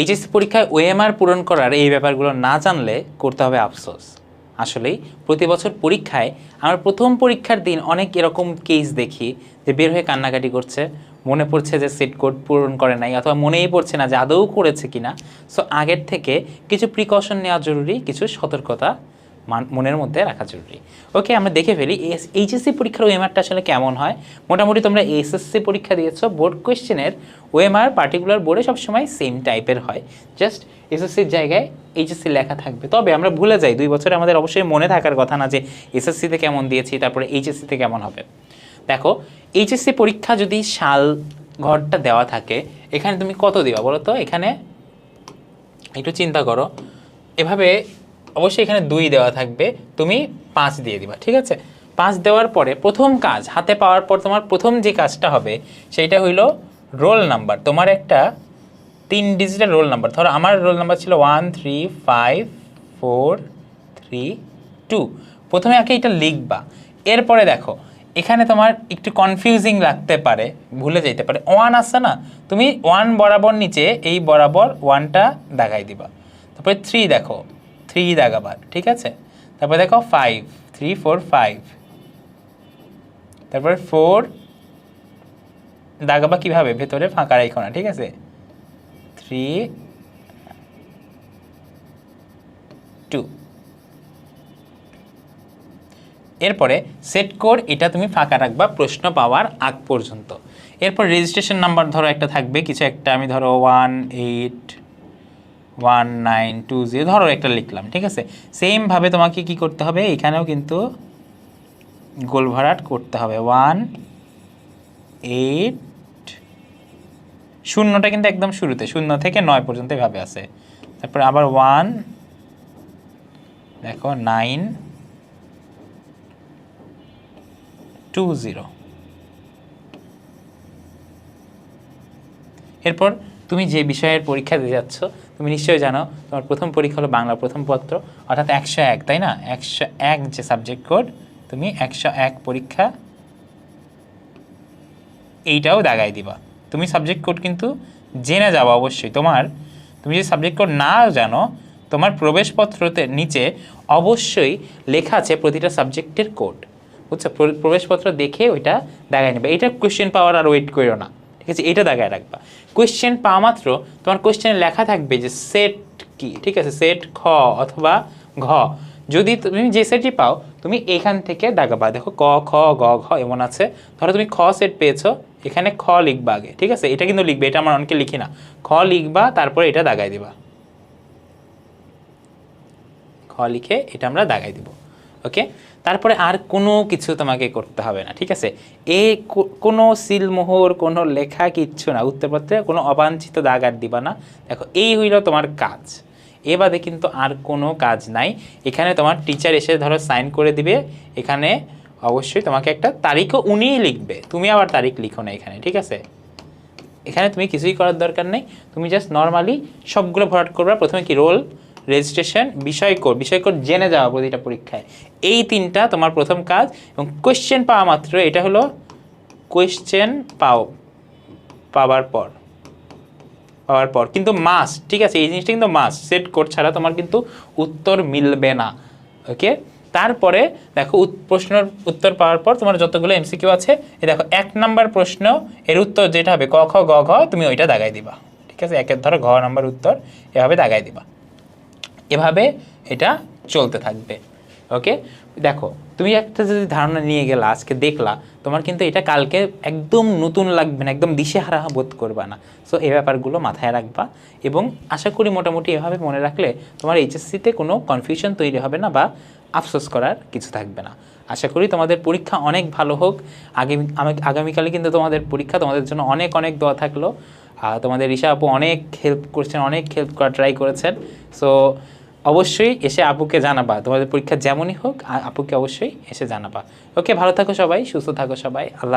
HSC পরীক্ষায় OMR পূরণ করার এই ব্যাপারগুলো না জানলে করতে হবে আফসোস। আসলেই প্রতি বছর পরীক্ষায় আমার প্রথম পরীক্ষার দিন অনেক এরকম কেস দেখি যে বের হয়ে কান্নাকাটি করছে, মনে পড়ছে যে সেট কোড পূরণ করে নাই অথবা মনেই পড়ছে না যে আদৌ করেছে কিনা। সো আগের থেকে কিছু প্রিকশন নেওয়া জরুরি, কিছু সতর্কতা মনের মধ্যে রাখা জরুরি। ওকে, আমরা দেখে ফেলি এইচএসসি পরীক্ষার ওএমআরটা আসলে কেমন হয়? মোটামুটি তোমরা এসএসসি পরীক্ষা দিয়েছ, বোর্ড কোয়েশ্চেনের ওএমআর পার্টিকুলার বোর্ডে সবসময় সেম টাইপের হয়। জাস্ট এসএসসির জায়গায় এইচএসসি লেখা থাকবে। তবে আমরা ভুলে যাই, দুই বছরে আমাদের অবশ্যই মনে থাকার কথা না যে এসএসসিতে কেমন দিয়েছি, তারপরে এইচএসসিতে কেমন হবে। দেখো, এইচএসসি পরীক্ষা যদি সাল ঘরটা দেওয়া থাকে, এখানে তুমি কত দিবা বলো তো? এখানে একটু চিন্তা করো। এভাবে অবশ্যই এখানে দুই দেওয়া থাকবে। তুমি পাঁচ দিয়ে দিবা, ঠিক আছে? পাঁচ দেওয়ার পরে প্রথম কাজ, হাতে পাওয়ার পর তোমার প্রথম যে কাজটা হবে, সেইটা হইল রোল নাম্বার। তোমার একটা তিন ডিজিটের রোল নাম্বার। ধরো আমার রোল নাম্বার ছিল one, three, five, four, three, two. প্রথমে আগে এটা লিখবা। এরপরে দেখো, এখানে তোমার একটু কনফিউজিং লাগতে পারে, ভুলে যেতে পারে। ওয়ান আসছে না? তুমি ওয়ান বরাবর নিচে এই বরাবর ওয়ানটা দাগাই দিবা। তারপরে থ্রি দেখো থ্রি দাগাবার ঠিক আছে? তারপরে দেখো ফাইভ থ্রি ফোর ফাইভ তারপরে ফোর দাগাবা কীভাবে? ভেতরে ফাঁকা রাখো না, ঠিক আছে? থ্রি টু এরপরে সেট কোড এটা তুমি ফাঁকা রাখবা প্রশ্ন পাওয়ার আগ পর্যন্ত। এরপর রেজিস্ট্রেশন নাম্বার ধরো একটা থাকবে, কিছু একটা, আমি ধরো one eight one nine two zero ধরো একটা লিখলাম, ঠিক আছে? সেমভাবে তোমাকে কি করতে হবে? এখানেও কিন্তু গোল ভরাট করতে হবে। ওয়ান এইট শূন্যটা কিন্তু একদম শুরুতে, শূন্য থেকে নয় পর্যন্ত এভাবে আছে। তারপরে আবার ওয়ান দেখো নাইন টু জিরো এরপর তুমি যে বিষয়ের পরীক্ষা দিতে যাচ্ছ, তুমি নিশ্চয়ই জানো তোমার প্রথম পরীক্ষা হলো বাংলা প্রথম পত্র, অর্থাৎ একশো এক, তাই না? একশো এক যে সাবজেক্ট কোড তুমি একশো এক পরীক্ষা এইটাও দাগাই দিবা। তুমি সাবজেক্ট কোড কিন্তু জেনে যাও অবশ্যই। তোমার, তুমি যদি সাবজেক্ট কোড না জানো, তোমার প্রবেশপত্রতে নিচে অবশ্যই লেখা আছে প্রতিটা সাবজেক্টের কোড বুঝছ? প্রবেশপত্র দেখে ওইটা দাগাই নেবে। এটা কোয়েশ্চেন পাওয়ার আর ওয়েট করো না। ঠিক আছে? এটা দাগায় রাখবা। কোয়েশ্চেন পাওয়া মাত্র তোমার কোয়েশ্চেনে লেখা থাকবে যে সেট কি, ঠিক আছে? সেট খ অথবা ঘ। যদি তুমি যে সেটই পাও, তুমি এখান থেকে দাগাবা দেখো ক, খ, গ, ঘ এমন আছে। ধরো তুমি খ সেট পেয়েছ, এখানে খ লিখবা আগে, ঠিক আছে? এটা কিন্তু লিখবে, এটা আমরা অনেকে লিখি না। খ লিখবা, তারপরে এটা দাগাই দিবা। খ লিখে এটা আমরা দাগাই দিব। ওকে তারপরে আর কোনো কিছু তোমাকে করতে হবে না, ঠিক আছে? এ কোনো সিলমোহর, কোনো লেখা কিচ্ছু না, উত্তরপত্রে কোনো অবাঞ্ছিত দাগ আর দিবা না। দেখো, এই হইল তোমার কাজ। এ বাদে কিন্তু আর কোনো কাজ নাই। এখানে তোমার টিচার এসে ধরো সাইন করে দিবে। এখানে অবশ্যই তোমাকে একটা তারিখও উনিই লিখবে। তুমি আবার তারিখ লিখো না এখানে, ঠিক আছে? এখানে তুমি কিছুই করার দরকার নেই। তুমি জাস্ট নর্মালি সবগুলো ভরাট করবা। প্রথমে কি রোল রেজিস্ট্রেশন বিষয় কোড বিষয় কোড জেনে যাওয়া প্রতিটা পরীক্ষায়। এই তিনটা তোমার প্রথম কাজ এবং কোয়েশ্চেন পাওয়া মাত্র এটা হলো কোয়েশ্চেন পাও, পাওয়ার পর পাওয়ার পর। কিন্তু মাস ঠিক আছে, এই জিনিসটা কিন্তু মাস সেট কোড ছাড়া তোমার কিন্তু উত্তর মিলবে না ওকে তারপরে দেখো প্রশ্নের উত্তর পাওয়ার পর তোমার যতগুলো এমসিকিউ আছে, এই দেখো, এক নাম্বার প্রশ্ন, এর উত্তর যেটা হবে, ক, খ, গ, ঘ, তুমি ওইটা দাগাই দিবা, ঠিক আছে? একের ধরো, ঘ নাম্বার উত্তর, এভাবে দাগাই দিবা। এভাবে এটা চলতে থাকবে। ওকে দেখো, তুমি একটা যদি ধারণা নিয়ে গেলা, আজকে দেখলা, তোমার কিন্তু এটা কালকে একদম নতুন লাগবে না, একদম দিশেহারা বোধ করবা না। সো এই ব্যাপারগুলো মাথায় রাখবা এবং আশা করি মোটামুটি এভাবে মনে রাখলে তোমার এইচএসসিতে কোনো কনফিউশন তৈরি হবে না বা আফসোস করার কিছু থাকবে না। আশা করি তোমাদের পরীক্ষা অনেক ভালো হোক। আগামী আগামীকালে কিন্তু তোমাদের পরীক্ষা তোমাদের জন্য অনেক অনেক দোয়া থাকল। তোমাদের ঋষা আপু অনেক হেল্প করছেন, অনেক হেল্প করা ট্রাই করেছেন। সো অবশ্যই এসে আপুকে জানাবা। তোমাদের পরীক্ষা যেমনই হোক আপুকে অবশ্যই এসে জানাবা। ওকে ভালো থাকো সবাই, সুস্থ থাকো সবাই। আল্লাহ